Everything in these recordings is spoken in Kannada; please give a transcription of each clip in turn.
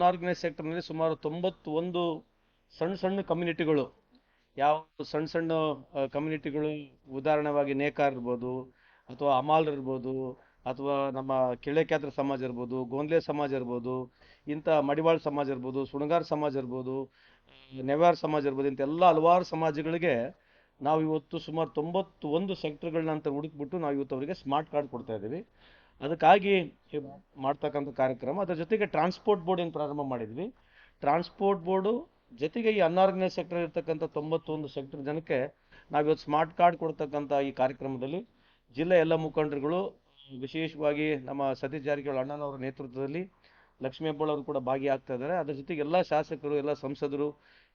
ಅನ್ಆರ್ಗನೈಸ್ ಸೆಕ್ಟರ್ನಲ್ಲಿ ಸುಮಾರು ತೊಂಬತ್ತೊಂದು ಸಣ್ಣ ಸಣ್ಣ ಕಮ್ಯುನಿಟಿಗಳು. ಯಾವ ಸಣ್ಣ ಸಣ್ಣ ಕಮ್ಯುನಿಟಿಗಳು ಉದಾಹರಣವಾಗಿ ನೇಕಾರ ಇರ್ಬೋದು, ಅಥವಾ ಅಮಾಲ್ ಇರ್ಬೋದು, ಅಥವಾ ನಮ್ಮ ಕಿಳೆಕ್ಯಾತ್ರ ಸಮಾಜ ಇರ್ಬೋದು, ಗೋಂದ್ಲೆ ಸಮಾಜ ಇರ್ಬೋದು, ಇಂಥ ಮಡಿವಾಳ ಸಮಾಜ ಇರ್ಬೋದು ಸುಣಗಾರ್ ಸಮಾಜ ಇರ್ಬೋದು ನೆವಾರ್ ಸಮಾಜ ಇರ್ಬೋದು, ಇಂಥ ಎಲ್ಲ ಹಲವಾರು ಸಮಾಜಗಳಿಗೆ ನಾವು ಇವತ್ತು ಸುಮಾರು ತೊಂಬತ್ತೊಂದು ಸೆಕ್ಟರ್ಗಳನ್ನ ಅಂತ ಹುಡುಕ್ಬಿಟ್ಟು ನಾವು ಇವತ್ತು ಅವರಿಗೆ ಸ್ಮಾರ್ಟ್ ಕಾರ್ಡ್ ಕೊಡ್ತಾ ಇದ್ದೀವಿ. ಅದಕ್ಕಾಗಿ ಮಾಡ್ತಕ್ಕಂಥ ಕಾರ್ಯಕ್ರಮ. ಅದರ ಜೊತೆಗೆ ಟ್ರಾನ್ಸ್ಪೋರ್ಟ್ ಬೋರ್ಡ್ ಏನು ಪ್ರಾರಂಭ ಮಾಡಿದ್ವಿ. ಟ್ರಾನ್ಸ್ಪೋರ್ಟ್ ಬೋರ್ಡು ಜೊತೆಗೆ ಈ ಅನ್ಆರ್ಗನೈಸ್ ಸೆಕ್ಟರ್ ಇರ್ತಕ್ಕಂಥ ತೊಂಬತ್ತೊಂದು ಸೆಕ್ಟರ್ ಜನಕ್ಕೆ ನಾವಿವತ್ತು ಸ್ಮಾರ್ಟ್ ಕಾರ್ಡ್ ಕೊಡ್ತಕ್ಕಂಥ ಈ ಕಾರ್ಯಕ್ರಮದಲ್ಲಿ ಜಿಲ್ಲೆ ಎಲ್ಲ ಮುಖಂಡರುಗಳು, ವಿಶೇಷವಾಗಿ ನಮ್ಮ ಸತೀಶ್ ಜಾರಕಿಹೊಳಿ ಅಣ್ಣನವರ ನೇತೃತ್ವದಲ್ಲಿ ಲಕ್ಷ್ಮೀ ಅವರು ಕೂಡ ಭಾಗಿಯಾಗ್ತಾ ಇದ್ದಾರೆ. ಅದರ ಜೊತೆಗೆ ಎಲ್ಲ ಶಾಸಕರು, ಎಲ್ಲ ಸಂಸದರು,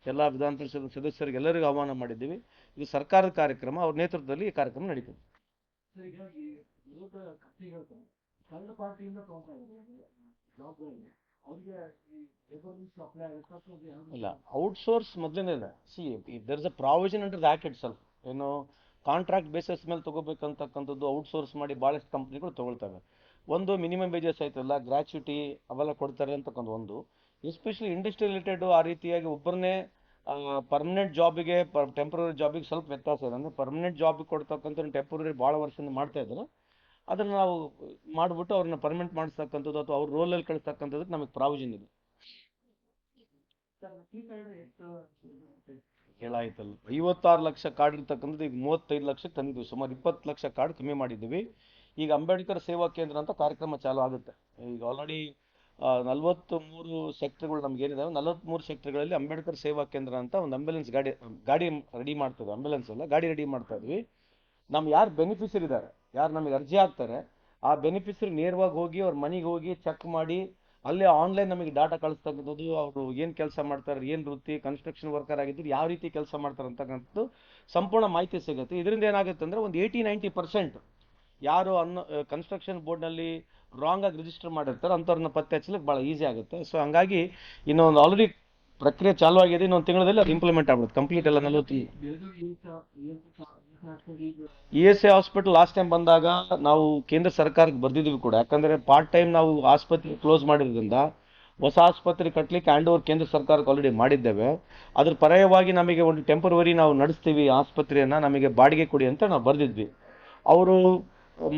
ಎಲ್ಲ ವಿಧಾನ ಪರಿಷತ್ ಸದಸ್ಯರಿಗೆ ಎಲ್ಲರಿಗೂ ಆಹ್ವಾನ ಮಾಡಿದ್ದೀವಿ. ಇದು ಸರ್ಕಾರದ ಕಾರ್ಯಕ್ರಮ, ಅವ್ರ ನೇತೃತ್ವದಲ್ಲಿ ಈ ಕಾರ್ಯಕ್ರಮ ನಡೀತದೆ. ಕಳೆದ ಪಾರ್ಟಿಯಿಂದ ಅದು ಹೆಂಗೆ? ಇಲ್ಲ. ಔಟ್ಸೋರ್ಸ್ ಇದೆ see there is a provision under the act itself ಏನು ಕಾಂಟ್ರಾಕ್ಟ್ ಬೇಸಿಸ್ ಮೇಲೆ ತಗೋಬೇಕಂತಕ್ಕಂಥದ್ದು ಔಟ್ಸೋರ್ಸ್ ಮಾಡಿ ಭಾಳಷ್ಟು ಕಂಪ್ನಿಗಳು ತಗೊಳ್ತವೆ. ಒಂದು ಮಿನಿಮಮ್ ವೇಜಸ್ ಆಯ್ತಲ್ಲ ಗ್ರ್ಯಾಚ್ಯುಟಿ ಅವೆಲ್ಲ ಕೊಡ್ತಾರೆ ಅಂತಕ್ಕಂಥ ಒಂದು. ಎಸ್ಪೆಷಲಿ ಇಂಡಸ್ಟ್ರಿ ರಿಲೇಟೆಡ್ ಆ ರೀತಿಯಾಗಿ ಒಬ್ಬರನ್ನೇ ಪರ್ಮನೆಂಟ್ ಜಾಬಿಗೆ ಟೆಂಪ್ರರಿ ಜಾಬಿಗೆ ಸ್ವಲ್ಪ ವ್ಯತ್ಯಾಸ ಇದೆ. ಅಂದರೆ ಪರ್ಮನೆಂಟ್ ಜಾಬಿಗೆ ಕೊಡ್ತಕ್ಕಂಥ ಟೆಂಪ್ರರಿ ಭಾಳ ವರ್ಷದಿಂದ ಮಾಡ್ತಾ ಇದ್ದಾರೆ. ಅದನ್ನು ನಾವು ಮಾಡಿಬಿಟ್ಟು ಅವ್ರನ್ನ ಪರ್ಮನೆಂಟ್ ಮಾಡಿಸ್ತಕ್ಕಂಥದ್ದು ಅಥವಾ ಅವ್ರ ರೋಲಲ್ಲಿ ಕಳಿಸ್ತಕ್ಕಂಥದ್ದಕ್ಕೆ ನಮಗೆ ಪ್ರಾವಿಷನ್ ಇದೆ. ಹೇಳಾಯ್ತಲ್ಲ ಐವತ್ತಾರು ಲಕ್ಷ ಕಾರ್ಡ್ ಇರ್ತಕ್ಕಂಥದ್ದು ಈಗ ಮೂವತ್ತೈದು ಲಕ್ಷಕ್ಕೆ ತಂದಿದ್ವಿ. ಸುಮಾರು ಇಪ್ಪತ್ತು ಲಕ್ಷ ಕಾರ್ಡ್ ಕಮ್ಮಿ ಮಾಡಿದ್ದೀವಿ. ಈಗ ಅಂಬೇಡ್ಕರ್ ಸೇವಾ ಕೇಂದ್ರ ಅಂತ ಕಾರ್ಯಕ್ರಮ ಚಾಲು ಆಗುತ್ತೆ. ಈಗ ಆಲ್ರೆಡಿ ನಲವತ್ತು ಮೂರು ಸೆಕ್ಟರ್ಗಳು ನಮ್ಗೆ ಏನಿದಾವೆ? ನಲವತ್ತ್ಮೂರು ಸೆಕ್ಟರ್ಗಳಲ್ಲಿ ಅಂಬೇಡ್ಕರ್ ಸೇವಾ ಕೇಂದ್ರ ಅಂತ ಒಂದು ಆಂಬ್ಯುಲೆನ್ಸ್ ಗಾಡಿ ಗಾಡಿ ರೆಡಿ ಮಾಡ್ತದೆ. ಆಂಬ್ಯುಲೆನ್ಸ್ ಅಲ್ಲ, ಗಾಡಿ ರೆಡಿ ಮಾಡ್ತಾ ಇದ್ವಿ. ನಮ್ಮ ಯಾರು ಬೆನಿಫಿಷರಿ ಇದ್ದಾರೆ? ಯಾರು ನಮಗೆ ಅರ್ಜಿ ಹಾಕ್ತಾರೆ, ಆ ಬೆನಿಫಿಷರಿ ನೇರವಾಗಿ ಹೋಗಿ ಅವ್ರ ಮನೆಗೆ ಹೋಗಿ ಚೆಕ್ ಮಾಡಿ, ಅಲ್ಲೇ ಆನ್ಲೈನ್ ನಮಗೆ ಡಾಟಾ ಕಳಿಸ್ತಕ್ಕಂಥದ್ದು, ಅವರು ಏನು ಕೆಲಸ ಮಾಡ್ತಾರೆ, ಏನು ವೃತ್ತಿ ಕನ್ಸ್ಟ್ರಕ್ಷನ್ ವರ್ಕರ್ ಆಗಿದ್ರು ಯಾವ ರೀತಿ ಕೆಲಸ ಮಾಡ್ತಾರೆ ಅಂತಕ್ಕಂಥದ್ದು ಸಂಪೂರ್ಣ ಮಾಹಿತಿ ಸಿಗುತ್ತೆ. ಇದರಿಂದ ಏನಾಗುತ್ತೆ ಅಂದರೆ ಒಂದು ಏಯ್ಟಿ ನೈಂಟಿ ಪರ್ಸೆಂಟ್ ಯಾರು ಅನ್ನ ಕನ್ಸ್ಟ್ರಕ್ಷನ್ ಬೋರ್ಡ್ನಲ್ಲಿ ಆಗಿ ರಿಜಿಸ್ಟರ್ ಮಾಡಿರ್ತಾರೆ, ಅಂಥವ್ರನ್ನ ಪತ್ತೆ ಹಚ್ಚಲಿಕ್ಕೆ ಭಾಳ ಈಸಿ ಆಗುತ್ತೆ. ಸೊ ಹಂಗಾಗಿ ಇನ್ನೊಂದು ಆಲ್ರೆಡಿ ಪ್ರಕ್ರಿಯೆ ಚಾಲು ಆಗಿದೆ ಇನ್ನೊಂದು ತಿಂಗಳಲ್ಲಿ ಅದು ಇಂಪ್ಲಿಮೆಂಟ್ ಆಗ್ಬಿಡುತ್ತೆ ಕಂಪ್ಲೀಟ್ ಎಲ್ಲ ನಲವತ್ತು E S A hospital last time ಬಂದಾಗ ನಾವು ಕೇಂದ್ರ ಸರ್ಕಾರಕ್ಕೆ ಬರ್ದಿದ್ವಿ ಕೂಡ. ಯಾಕಂದ್ರೆ ಪಾರ್ಟ್ ಟೈಮ್ ನಾವು ಆಸ್ಪತ್ರೆ ಕ್ಲೋಸ್ ಮಾಡಿದ್ರಿಂದ ಹೊಸ ಆಸ್ಪತ್ರೆ ಕಟ್ಟಲಿಕ್ಕೆ ಹ್ಯಾಂಡ್ ಓವರ್ ಕೇಂದ್ರ ಸರ್ಕಾರಕ್ಕೆ ಆಲ್ರೆಡಿ ಮಾಡಿದ್ದೇವೆ. ಅದ್ರ ಪರ್ಯಾಯವಾಗಿ ನಮಗೆ ಒಂದು ಟೆಂಪರವರಿ ನಾವು ನಡೆಸ್ತೀವಿ ಆಸ್ಪತ್ರೆಯನ್ನು, ನಮಗೆ ಬಾಡಿಗೆ ಕೊಡಿ ಅಂತ ನಾವು ಬರೆದಿದ್ವಿ. ಅವರು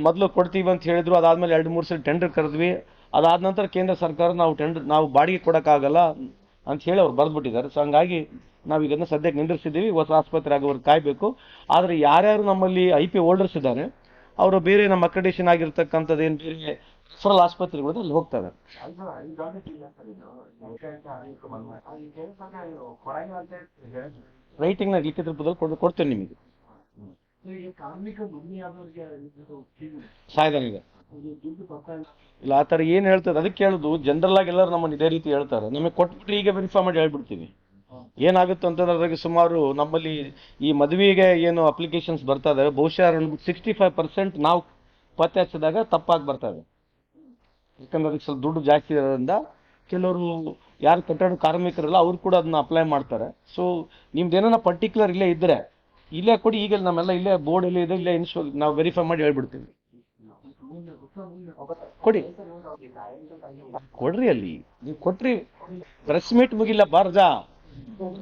ಮೊದಲು ಕೊಡ್ತೀವಿ ಅಂತ ಹೇಳಿದ್ರು, ಅದಾದಮೇಲೆ ಎರಡು ಮೂರು ಸಲ ಟೆಂಡರ್ ಕರೆದ್ವಿ. ಅದಾದ ನಂತರ ಕೇಂದ್ರ ಸರ್ಕಾರ ನಾವು ಟೆಂಡರ್ ನಾವು ಬಾಡಿಗೆ ಕೊಡೋಕ್ಕಾಗಲ್ಲ ಅಂತ ಹೇಳಿ ಅವ್ರು ಬರೆದ್ಬಿಟ್ಟಿದ್ದಾರೆ. ಸೊ ಹಂಗಾಗಿ ನಾವು ಇದನ್ನು ಸದ್ಯಕ್ಕೆ ನಿಂದಿರಿಸಿದ್ದೀವಿ ಹೊಸ ಆಸ್ಪತ್ರೆ ಆಗೋವರೆಗೆ ಕಾಯಬೇಕು. ಆದರೆ ಯಾರ್ಯಾರು ನಮ್ಮಲ್ಲಿ ಐ ಪಿ ಹೋಲ್ಡರ್ಸ್ ಇದ್ದಾರೆ ಅವರು ಬೇರೆ ನಮ್ಮ ಅಕ್ರೆಡಿಷನ್ ಆಗಿರ್ತಕ್ಕಂಥದ್ದು ಏನು ಬೇರೆ ಸರಳ ಆಸ್ಪತ್ರೆಗಳು ಅಲ್ಲಿ ಹೋಗ್ತಾರೆ. ರೈಟಿಂಗ್. ರೈಟಿಂಗ್ನ ಲಿಖಿತ ರೂಪದಲ್ಲಿ ಕೊಡ್ ಕೊಡ್ತೇನೆ ನಿಮಗೆ. ಸಾಯ್ದಾನಿದೆ ಇಲ್ಲ. ಆ ಥರ ಏನು ಹೇಳ್ತದೆ ಅದಕ್ಕೆ ಹೇಳುದು ಜನರಲ್ ಆಗಿ ಎಲ್ಲರೂ ನಮ್ಮನ್ನು ಇದೇ ರೀತಿ ಹೇಳ್ತಾರೆ. ನಮಗೆ ಕೊಟ್ಬಿಟ್ಟು ಈಗ ವೆರಿಫೈ ಮಾಡಿ ಹೇಳ್ಬಿಡ್ತೀವಿ ಏನಾಗುತ್ತೆ ಅಂತಂದ್ರೆ ಅದ್ರಾಗೆ ಸುಮಾರು ನಮ್ಮಲ್ಲಿ ಈ ಮದುವೆಗೆ ಏನು ಅಪ್ಲಿಕೇಶನ್ಸ್ ಬರ್ತಾ ಇದಾವೆ, ಬಹುಶಃ ಒಂದು ಸಿಕ್ಸ್ಟಿ ಫೈವ್ ಪರ್ಸೆಂಟ್ ನಾವು ಪತ್ತೆ ಹಚ್ಚಿದಾಗ ತಪ್ಪಾಗಿ ಬರ್ತವೆ ಯಾಕಂದ್ರೆ ಅದಕ್ಕೆ ಸ್ವಲ್ಪ ದುಡ್ಡು ಜಾಸ್ತಿ ಇರೋದ್ರಿಂದ ಕೆಲವರು ಯಾರು ಕಟ್ಟಡ ಕಾರ್ಮಿಕರಲ್ಲ ಅವ್ರು ಕೂಡ ಅದನ್ನ ಅಪ್ಲೈ ಮಾಡ್ತಾರೆ. ಸೊ ನಿಮ್ದು ಏನಾರ ಪರ್ಟಿಕ್ಯುಲರ್ ಇಲ್ಲೇ ಇದ್ದರೆ ಇಲ್ಲೇ ಕೊಡಿ ಈಗ ನಮ್ಮೆಲ್ಲ ಇಲ್ಲೇ ಬೋರ್ಡ್ ಎಲ್ಲ ಇದೆ, ಇಲ್ಲೇ ಇನ್ಶೋ ನಾವು ವೆರಿಫೈ ಮಾಡಿ ಹೇಳ್ಬಿಡ್ತೀವಿ. ಕೊಡಿ. ಕೊಡ್ರಿ ಅಲ್ಲಿ. ನೀವು ಕೊಟ್ರಿ. ಪ್ರೆಸ್ ಮೀಟ್ ಮುಗಿಲ್ಲ, ಬಾರ್ಜಾ.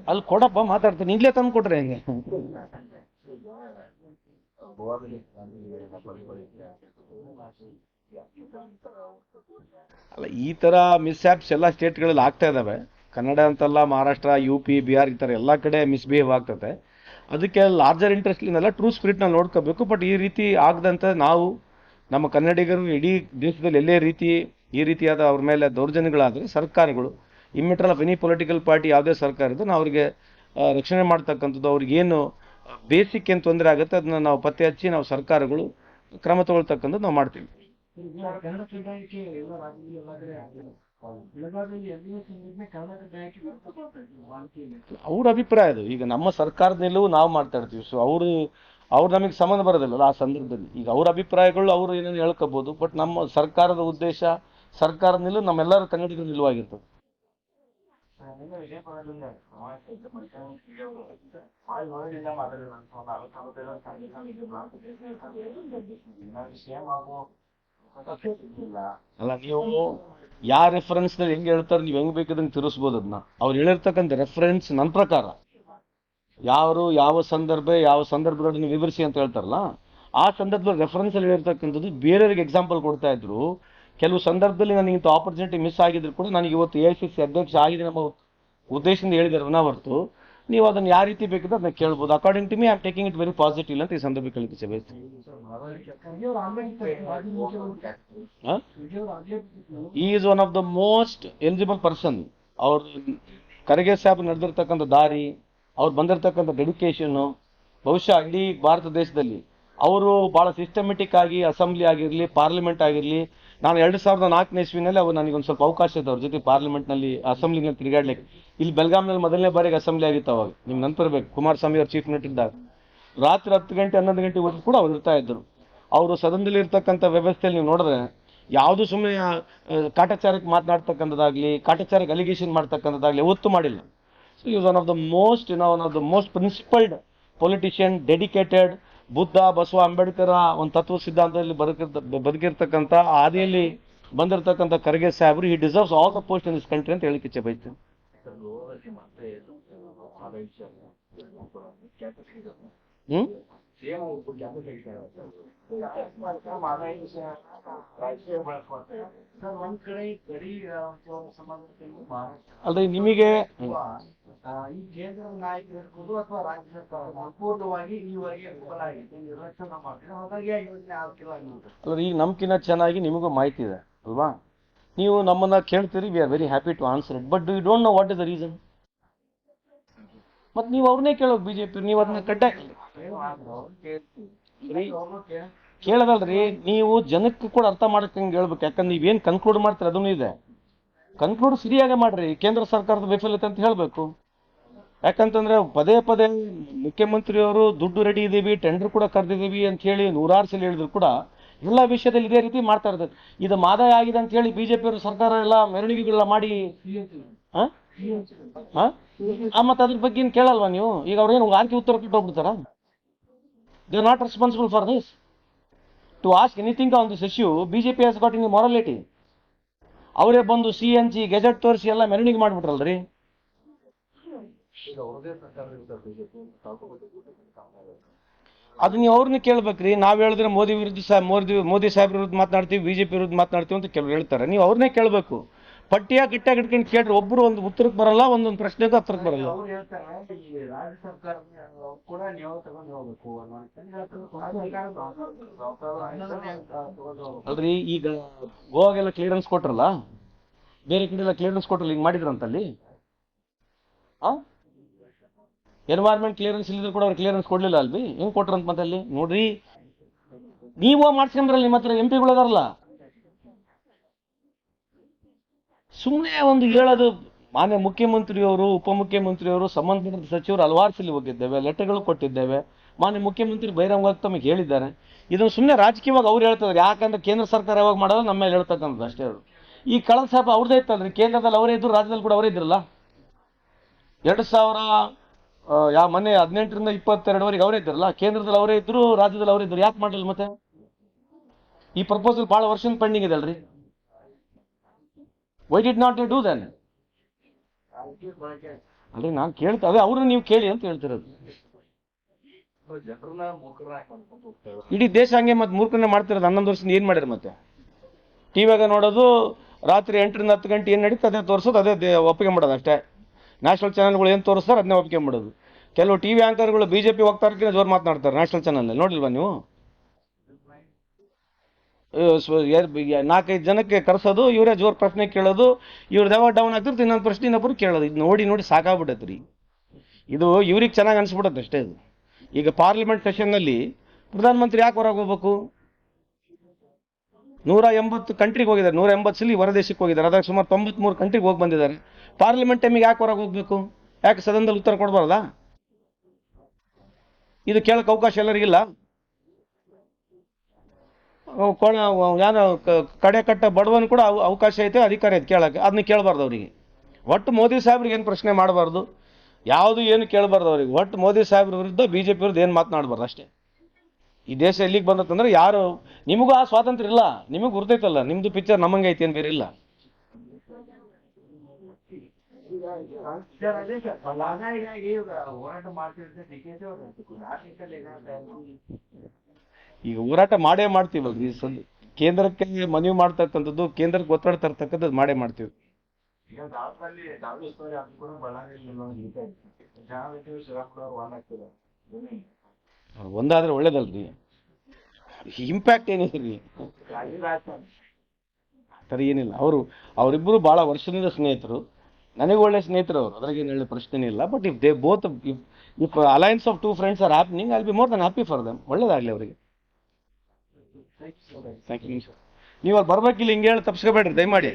ಅಲ್ಲಿ ಕೊಡಪ್ಪ ಮಾತಾಡ್ತೀನಿ. ಇಲ್ಲೇ ತಂದು ಕೊಡ್ರಿ ಹಂಗೆ? ಅಲ್ಲ, ಈ ಥರ ಮಿಸ್ಹ್ಯಾಪ್ಸ್ ಎಲ್ಲ ಸ್ಟೇಟ್ಗಳಲ್ಲಿ ಆಗ್ತಾ ಇದ್ದಾವೆ ಕನ್ನಡ ಅಂತಲ್ಲ, ಮಹಾರಾಷ್ಟ್ರ ಯು ಪಿ ಬಿಹಾರ್ ಈ ಥರ ಎಲ್ಲ ಕಡೆ ಮಿಸ್ಬಿಹೇವ್ ಆಗ್ತದೆ. ಅದಕ್ಕೆ ಲಾರ್ಜರ್ ಇಂಟ್ರೆಸ್ಟ್ಲಿಂದಲ್ಲ ಟ್ರೂ ಸ್ಪಿರಿಟ್ನ ನೋಡ್ಕೋಬೇಕು. ಬಟ್ ಈ ರೀತಿ ಆಗದಂತ ನಾವು, ನಮ್ಮ ಕನ್ನಡಿಗರು ಇಡೀ ದೇಶದಲ್ಲಿ ಎಲ್ಲೇ ರೀತಿ, ಈ ರೀತಿಯಾದ ಅವ್ರ ಮೇಲೆ ದೌರ್ಜನ್ಯಗಳಾದರೆ ಸರ್ಕಾರಗಳು immaterial of any political party ಯಾವುದೇ ಸರ್ಕಾರ ಇದ್ದು ನಾವು ಅವರಿಗೆ ರಕ್ಷಣೆ ಮಾಡ್ತಕ್ಕಂಥದ್ದು, ಅವ್ರಿಗೇನು ಬೇಸಿಕ್ ಏನು ತೊಂದರೆ ಆಗುತ್ತೆ, ಅದನ್ನ ನಾವು ಪತ್ತೆ ಹಚ್ಚಿ ನಾವು ಸರ್ಕಾರಗಳು ಕ್ರಮ ತಗೊಳ್ತಕ್ಕಂಥದ್ದು ನಾವು ಮಾಡ್ತೀವಿ. ಮಾಡ್ತಾ. ಅವ್ರ ಅಭಿಪ್ರಾಯ ಅದು. ಈಗ ನಮ್ಮ ಸರ್ಕಾರದ ನಿಲುವು ನಾವು ಇರ್ತೀವಿ. ಸೊ ಅವರು, ಅವ್ರು ನಮಗೆ ಸಂಬಂಧ ಬರೋದಿಲ್ಲ ಆ ಸಂದರ್ಭದಲ್ಲಿ. ಈಗ ಅವ್ರ ಅಭಿಪ್ರಾಯಗಳು ಅವರು ಏನೇನು ಹೇಳ್ಕೋಬಹುದು ಬಟ್ ನಮ್ಮ ಸರ್ಕಾರದ ಉದ್ದೇಶ ಸರ್ಕಾರದ ನಿಲುವು ನಮ್ಮೆಲ್ಲರ ಕನ್ನಡಿಗರ ನಿಲುವಾಗಿರ್ತದೆ. ಅಲ್ಲ, ನೀವು ಯಾವ ರೆಫರೆನ್ಸ್ನಲ್ಲಿ ಹೆಂಗ್ ಹೇಳ್ತಾರೆ, ನೀವು ಹೆಂಗ್ ಬೇಕಾದಂಗೆ ತಿರ್ಸ್ಬೋದು ಅದನ್ನ ಅವ್ರು ಹೇಳಿರ್ತಕ್ಕಂಥ ರೆಫರೆನ್ಸ್ ನನ್ನ ಪ್ರಕಾರ. ಯಾರು ಯಾವ ಸಂದರ್ಭ, ಯಾವ ಸಂದರ್ಭದಲ್ಲಿ ವಿವರಿಸಿ ಅಂತ ಹೇಳ್ತಾರಲ್ಲ, ಆ ಸಂದರ್ಭದಲ್ಲಿ ರೆಫರೆನ್ಸ್ ಅಲ್ಲಿ ಹೇಳಿರ್ತಕ್ಕಂಥದ್ದು ಬೇರೆಯವ್ರಿಗೆ ಎಕ್ಸಾಂಪಲ್ ಕೊಡ್ತಾ ಇದ್ರು ಕೆಲವು ಸಂದರ್ಭದಲ್ಲಿ ನನಗೆ ಇಂಥ ಆಪರ್ಚುನಿಟಿ ಮಿಸ್ ಆಗಿದ್ರು ಕೂಡ ನನಗೆ ಇವತ್ತು ಎ ಐ ಸಿ ಸಿ ಅಧ್ಯಕ್ಷ ಆಗಿದೆ ನಮ್ಮ ಉದ್ದೇಶದಿಂದ ಹೇಳಿದಾರೆ ಹೊರತು ನೀವು ಅದನ್ನು ಯಾವ ರೀತಿ ಬೇಕಿದ್ರೆ ಅದನ್ನ ಕೇಳ್ಬೋದು. According to me I taking it very positive ಅಂತ ಈ ಸಂದರ್ಭ ಕೇಳಿದ್ದೆ ಸಭೆ. ಹಾಂ? He is one of the most eligible person ಅವ್ರ ಖರ್ಗೆ ಸಾಹೇಬ್ ನಡೆದಿರ್ತಕ್ಕಂಥ ದಾರಿ ಅವ್ರು ಬಂದಿರತಕ್ಕಂಥ ಡೆಡಿಕೇಶನ್ನು ಬಹುಶಃ ಇಡೀ ಭಾರತ ದೇಶದಲ್ಲಿ. ಅವರು ಭಾಳ ಸಿಸ್ಟಮೆಟಿಕ್ ಆಗಿ ಅಸೆಂಬ್ಲಿ ಆಗಿರಲಿ ಪಾರ್ಲಿಮೆಂಟ್ ಆಗಿರಲಿ ನಾನು ಎರಡು ಸಾವಿರದ ನಾಲ್ಕನೇ ಇಸ್ವಿನಲ್ಲಿ ಅವ್ರು ನನಗೊಂದು ಸ್ವಲ್ಪ ಅವಕಾಶ ಇತ್ತು. ಅವ್ರ ಜೊತೆ ಪಾರ್ಲಿಮೆಂಟ್ನಲ್ಲಿ ಅಸೆಂಬ್ಲಿನಲ್ಲಿ ತಿರುಗಾಡ್ಲಿಕ್ಕೆ. ಇಲ್ಲಿ ಬೆಳಗಾಂನಲ್ಲಿ ಮೊದಲನೇ ಬಾರಿಗೆ ಅಸೆಂಬ್ಲಿ ಆಗಿತ್ತು ಅವಾಗ. ನಿಮ್ಗೆ ನೆನಪಿರ್ಬೇಕು ಕುಮಾರಸ್ವಾಮಿ ಅವ್ರು ಚೀಫ್ ಮಿನಿಸ್ಟರ್ ಇದ್ದಾಗ. ರಾತ್ರಿ ಹತ್ತು ಗಂಟೆ, ಹನ್ನೊಂದು ಗಂಟೆವರೆಗೂ ಕೂಡ ಅವ್ರು ಇರ್ತಾ ಇದ್ರು ಅವರು ಸದನದಲ್ಲಿ ಇರ್ತಕ್ಕಂಥ ವ್ಯವಸ್ಥೆಯಲ್ಲಿ ನೀವು ನೋಡಿದ್ರೆ, ಯಾವುದು ಸುಮ್ಮನೆ ಕಾಟಾಚಾರಕ್ಕೆ ಮಾತನಾಡ್ತಕ್ಕಂಥದ್ದಾಗಲಿ, ಕಾಟಾಚಾರಕ್ಕೆ ಅಲಿಗೇಷನ್ ಮಾಡ್ತಕ್ಕಂಥದ್ದಾಗಲಿ ಒತ್ತು ಮಾಡಿಲ್ಲ. So is one of the most no one of the most principled politician dedicated Buddha Basava Ambedkar ಒಂದು ತತ್ವ ಸಿದ್ಧಾಂತದಲ್ಲಿ ಬದುಕಿರ್ತ ಬದುಕಿರ್ತಕ್ಕಂಥ ಹಾದಿಯಲ್ಲಿ ಬಂದಿರತಕ್ಕಂಥ ಖರ್ಗೆ ಸಾಹೇಬ್ರು he deserves all the post in this country ಅಂತ ಹೇಳಿಕ್ಕೆ ಇಚ್ಛೆ ಬಯಸ್ತೇನೆ ಹ್ಮ್? ಅಲ್ರಿ, ನಿಮಗೆ ಈ ಕೇಂದ್ರದ ನಾಯಕರು ಇರ್ಬೋದು ಅಥವಾ ರಾಜ್ಯ ಸರ್ಕಾರ ಸಂಪೂರ್ಣವಾಗಿ ಈವರೆಗೆ ನಿರ್ಲಕ್ಷ್ಯ ಮಾಡಿದ್ರೆ ಹಾಗಾಗಿ ಯೋಜನೆ ಆಗ್ತಿಲ್ಲ ಅಲ್ರಿ ಈಗ ನಮ್ಕಿನ್ನ ಚೆನ್ನಾಗಿ ನಿಮಗೂ ಮಾಹಿತಿ ಇದೆ, ಅಲ್ವಾ? ನೀವು ನಮ್ಮನ್ನ ಕೇಳ್ತೀರಿ we are very happy to answer it but you don't know what is the reason ಮತ್ತೆ ನೀವು ಅವ್ರನ್ನೇ ಕೇಳೋದು ಬಿಜೆಪಿ ನೀವು ಅದನ್ನ ಕಡ್ಡಾಯ ಕೇಳದಲ್ರಿ ನೀವು ಜನಕ್ಕೆ ಕೂಡ ಅರ್ಥ ಮಾಡಕ್ಕಂಗೆ ಹೇಳ್ಬೇಕು. ಯಾಕಂದ್ರೆ ನೀವೇನು ಕನ್ಕ್ಲೂಡ್ ಮಾಡ್ತೀರಿ ಅದನ್ನು ಇದೆ. ಕನ್ಕ್ಲೂಡ್ ಸರಿಯಾಗಿ ಮಾಡ್ರಿ. ಕೇಂದ್ರ ಸರ್ಕಾರದ ವೈಫಲ್ಯತೆ ಅಂತ ಹೇಳಬೇಕು. ಯಾಕಂತಂದ್ರೆ ಪದೇ ಪದೇ ಮುಖ್ಯಮಂತ್ರಿಯವರು ದುಡ್ಡು ರೆಡಿ ಇದೀವಿ ಟೆಂಡರ್ ಕೂಡ ಕರೆದಿದ್ದೀವಿ ಅಂತ ಹೇಳಿ ನೂರಾರು ಸಲ ಹೇಳಿದ್ರು ಕೂಡ ಎಲ್ಲ ವಿಷಯದಲ್ಲಿ ಇದೇ ರೀತಿ ಮಾಡ್ತಾ ಇರ್ತದೆ ಇದು ಮಾದಾಯ ಆಗಿದೆ ಅಂತ ಹೇಳಿ ಬಿಜೆಪಿಯವರು ಸರ್ಕಾರ ಎಲ್ಲ ಮೆರವಣಿಗೆಗಳೆಲ್ಲ ಮಾಡಿ. ಮತ್ತೆ ಅದ್ರ ಬಗ್ಗೆ ಏನು ಕೇಳಲ್ವಾ ನೀವು? ಈಗ ಅವ್ರೇನು ಆರ್ಕೆ ಉತ್ತರ ಕೊಟ್ಟು ಹೋಗ್ಬಿಡ್ತಾರ? They are not responsible for this. To ask anything on this issue P has got in morality ಅವರೇ ಬಂದು ಸಿ ಎನ್ ಜಿ ಗೆಜೆಟ್ ತೋರಿಸಿ ಎಲ್ಲ ಮೆರವಣಿಗೆ ಮಾಡಿಬಿಟ್ರಲ್ರಿ? ಅದು ನೀವು ಅವ್ರನ್ನ ಕೇಳ್ಬೇಕ್ರಿ. ನಾವ್ ಹೇಳಿದ್ರೆ ಮೋದಿ ವಿರುದ್ಧ ಮೋದಿ ಮೋದಿ ಸಾಹೇಬ್ರ ವಿರುದ್ಧ ಮಾತನಾಡ್ತೀವಿ ಬಿಜೆಪಿ ವಿರುದ್ಧ ಮಾತನಾಡ್ತೀವಿ ಅಂತ ಕೆಲವ್ರು ಹೇಳ್ತಾರೆ. ನೀವು ಅವ್ರನ್ನೇ ಕೇಳಬೇಕು. ಪಟ್ಟಿಯ ಗಿಟ್ಟ ಇಟ್ಕೊಂಡು ಕೇಳ್ರಿ ಒಬ್ರು ಒಂದು ಉತ್ತರಕ್ಕೆ ಬರಲ್ಲ ಒಂದೊಂದು ಪ್ರಶ್ನೆಗೂ ಉತ್ತರಕ್ಕೆ ಬರಲ್ಲ. ಅವ್ರು ಹೇಳ್ತಾರೆ ಈ ರಾಜ್ಯ ಸರ್ಕಾರ ಕೂಡ ನೀವು ತಗೊಂಡು ಹೋಗ್ಬೇಕು ಅನ್ನೋ ತಗೊಂಡು ಹೋಗ್ಬೇಕು ಅಲ್ರಿ ಈಗ ಗೋವಾಗೆಲ್ಲ ಕ್ಲಿಯರೆನ್ಸ್ ಕೊಟ್ರಲ್ಲ? ಬೇರೆ ಕಡೆ ಎಲ್ಲ ಕ್ಲಿಯರೆನ್ಸ್ ಕೊಟ್ರಲ್ಲ ಹಿಂಗ್ ಮಾಡಿದ್ರಂತಲ್ಲಿ ಆ? ಎನ್ವೈರ್ಮೆಂಟ್ ಕ್ಲಿಯರೆನ್ಸ್ ಇಲ್ಲದ್ರು ಕೂಡ ಅವ್ರು ಕ್ಲಿಯರೆನ್ಸ್ ಕೊಡ್ಲಿಲ್ಲ ಅಲ್ವಿ ಹೆಂಗ್ ಕೊಟ್ರಂತ ಮತ್ತೆ ಅಲ್ಲಿ ನೋಡ್ರಿ ನೀವು ಮಾಡ್ಸ್ಕೊಂಡ್ರಲ್ಲಿ ನಿಮ್ಮ ಹತ್ರ ಎಂ ಪಿಗಳು ಅದಾರಲ್ಲ. ಸುಮ್ಮನೆ ಒಂದು ಹೇಳೋದು, ಮಾನ್ಯ ಮುಖ್ಯಮಂತ್ರಿಯವರು, ಉಪಮುಖ್ಯಮಂತ್ರಿಯವರು, ಸಂಬಂಧಪಟ್ಟ ಸಚಿವರು ಹಲವಾರು ಸಲ ಹೋಗಿದ್ದೇವೆ ಲೆಟರ್ಗಳು ಕೊಟ್ಟಿದ್ದೇವೆ. ಮಾನ್ಯ ಮುಖ್ಯಮಂತ್ರಿ ಬಹಿರಂಗವಾಗಿ ತಮಗೆ ಹೇಳಿದ್ದಾರೆ. ಇದನ್ನು ಸುಮ್ಮನೆ ರಾಜಕೀಯವಾಗಿ ಅವ್ರು ಹೇಳ್ತಾರೆ ಯಾಕಂದ್ರೆ ಕೇಂದ್ರ ಸರ್ಕಾರ ಯಾವಾಗ ಮಾಡೋದು ನಮ್ಮ ಮೇಲೆ ಹೇಳ್ತಕ್ಕಂಥದ್ದು ಅಷ್ಟೇ ಅವರು. ಈ ಕಳೆದ ಸಾಪ ಅವ್ರದ್ದೇ ಇತ್ತಲ್ರಿ ಕೇಂದ್ರದಲ್ಲಿ ಅವರೇ ಇದ್ರು, ರಾಜ್ಯದಲ್ಲಿ ಕೂಡ ಅವರೇ ಇದ್ರಲ್ಲ? ಎರಡು ಸಾವಿರ ಯಾ, ಮೊನ್ನೆ ಹದಿನೆಂಟರಿಂದ ಇಪ್ಪತ್ತೆರಡುವರೆಗೆ ಅವರೇ ಇದ್ರಲ್ಲ? ಕೇಂದ್ರದಲ್ಲಿ ಅವರೇ ಇದ್ರು, ರಾಜ್ಯದಲ್ಲಿ ಅವರೇ ಇದ್ರು. ಯಾಕೆ ಮಾಡಲಿಲ್ಲ ಮತ್ತೆ? ಈ ಪ್ರಪೋಸಲ್ ಭಾಳ ವರ್ಷದ ಪೆಂಡಿಂಗ್ ಇದೆ ಅಲ್ರಿ? Why did not do then ಅಲ್ರಿ ನಾನು ಕೇಳ್ತಾ ಅದೇ ಅವ್ರನ್ನ ನೀವು ಕೇಳಿ ಅಂತ ಹೇಳ್ತಿರೋದು. ಇಡೀ ದೇಶ ಹಂಗೆ ಮತ್ತೆ ಮೂರ್ಖನೇ ಮಾಡ್ತಿರೋದು ಹನ್ನೊಂದು ವರ್ಷದಿಂದ ಏನ್ ಮಾಡ್ಯಾರ ಮತ್ತೆ? ಟಿವಿಯಾಗ ನೋಡೋದು ರಾತ್ರಿ ಎಂಟರಿಂದ ಹತ್ತು ಗಂಟೆ ಏನು ನಡೀತು ಅದೇ ತೋರಿಸೋದು, ಅದೇ ಒಪ್ಪಿಗೆ ಮಾಡೋದು ಅಷ್ಟೇ. ನ್ಯಾಷನಲ್ ಚಾನಲ್ಗಳು ಏನು ತೋರಿಸ್ತಾರೆ ಅದನ್ನೇ ಒಪ್ಪಿಗೆ ಮಾಡೋದು. ಕೆಲವು ಟಿವಿ ಆಂಕರ್ಗಳು ಬಿಜೆಪಿ ಹೋಗ್ತಾರಕ್ಕಿಂತ ಜೋರು ಮಾತನಾಡ್ತಾರೆ ನ್ಯಾಷನಲ್ ಚಾನಲ್ ನೋಡಿಲ್ವಾ ನೀವು? ನಾಲ್ಕೈದು ಜನಕ್ಕೆ ಕರೆಸೋದು, ಇವರೇ ಜೋರು ಪ್ರಶ್ನೆ ಕೇಳೋದು ಇವ್ರದ್ದು ಯಾವಾಗ ಡೌನ್ ಆಗ್ತಿರ್ತ ಇನ್ನೊಂದು ಪ್ರಶ್ನೆ ಇನ್ನೊಬ್ಬರು ಕೇಳೋದು. ಇದು ನೋಡಿ ನೋಡಿ ಸಾಕಾಗ್ಬಿಟ್ಟೈತೆ ರೀ ಇದು ಇವ್ರಿಗೆ ಚೆನ್ನಾಗಿ ಅನಿಸ್ಬಿಡತ್ತೆ ಅಷ್ಟೇ ಇದು. ಈಗ ಪಾರ್ಲಿಮೆಂಟ್ ಸೆಷನ್ನಲ್ಲಿ ಪ್ರಧಾನಮಂತ್ರಿ ಯಾಕೆ ಹೊರಗೆ ಹೋಗ್ಬೇಕು? ನೂರ ಎಂಬತ್ತು ಕಂಟ್ರಿಗೆ ಹೋಗಿದ್ದಾರೆ. ನೂರ ಎಂಬತ್ತು ಸಲ ಹೊರದೇಶಕ್ಕೆ ಹೋಗಿದ್ದಾರೆ. ಅದಾಗ ಸುಮಾರು ತೊಂಬತ್ಮೂರು ಕಂಟ್ರಿಗೆ ಹೋಗಿ ಬಂದಿದ್ದಾರೆ. ಪಾರ್ಲಿಮೆಂಟ್ ಟೈಮಿಗೆ ಯಾಕೆ ಹೊರಗೆ ಹೋಗ್ಬೇಕು? ಯಾಕೆ ಸದನದಲ್ಲಿ ಉತ್ತರ ಕೊಡಬಾರ್ದಾ? ಇದು ಕೇಳೋಕೆ ಅವಕಾಶ ಎಲ್ಲರಿಗಿಲ್ಲ. ಕೊಳ ಯಾರೋ ಕಡೆ ಕಟ್ಟ ಬಡವನ್ ಕೂಡ ಅವ- ಅವಕಾಶ ಐತೆ ಅಧಿಕಾರ ಐತೆ ಕೇಳಕ್ಕೆ ಅದನ್ನ ಕೇಳಬಾರ್ದು ಅವರಿಗೆ ಒಟ್ಟು ಮೋದಿ ಸಾಹೇಬ್ರಿಗೆ ಏನು ಪ್ರಶ್ನೆ ಮಾಡಬಾರ್ದು ಯಾವುದು ಏನು ಕೇಳಬಾರ್ದು ಅವ್ರಿಗೆ ಒಟ್ಟು ಮೋದಿ ಸಾಹೇಬ್ರ ವಿರುದ್ಧ ಬಿ ಜೆ ಪಿ ವಿರುದ್ಧ ಏನು ಮಾತನಾಡಬಾರ್ದು ಅಷ್ಟೇ ಈ ದೇಶ ಎಲ್ಲಿಗೆ ಬಂದತ್ತಂದ್ರೆ ಯಾರು ನಿಮಗೂ ಆ ಸ್ವಾತಂತ್ರ್ಯ ಇಲ್ಲ ನಿಮಗೆ ಗುರ್ತೈತಲ್ಲ ನಿಮ್ದು ಪಿಕ್ಚರ್ ನಮ್ಮಂಗೆ ಐತಿ ಏನು ಬೇರೆ ಇಲ್ಲ ಹೋರಾಟ ಈಗ ಹೋರಾಟ ಮಾಡೇ ಮಾಡ್ತೀವಿ ಈ ಸಂದ ಕೇಂದ್ರಕ್ಕೆ ಮನವಿ ಮಾಡ್ತಕ್ಕಂಥದ್ದು ಕೇಂದ್ರಕ್ಕೆ ಒತ್ತಡ ತರ್ತಕ್ಕಂಥದ್ದು ಮಾಡೇ ಮಾಡ್ತೀವಿ. ಒಂದಾದ್ರೆ ಒಳ್ಳೇದಲ್ರಿ. ಇಂಪ್ಯಾಕ್ಟ್ ಏನಿದೆ ರೀ? ರಾಜೀವ್ ಆ ಥರ ಏನಿಲ್ಲ. ಅವರು ಅವರಿಬ್ಬರು ಭಾಳ ವರ್ಷದಿಂದ ಸ್ನೇಹಿತರು. ನನಗೆ ಒಳ್ಳೆ ಸ್ನೇಹಿತರು ಅವರು. ಅದ್ರಾಗ ಏನು ಹೇಳಿ ಪ್ರಶ್ನೆ ಇಲ್ಲ. But if they both if if alliance of two friends are happening I be more than happy for them ಒಳ್ಳೇದಾಗಲಿ ಅವರಿಗೆ. ಥ್ಯಾಂಕ್ ಯು ನೀವು ಅಲ್ಲಿ ಬರ್ಬೇಕಿಲ್ಲ ಹಿಂಗೆ ಹೇಳಿ ತಪ್ಸ್ಕೋಬೇಡ್ರಿ ದಯಮಾಡಿ.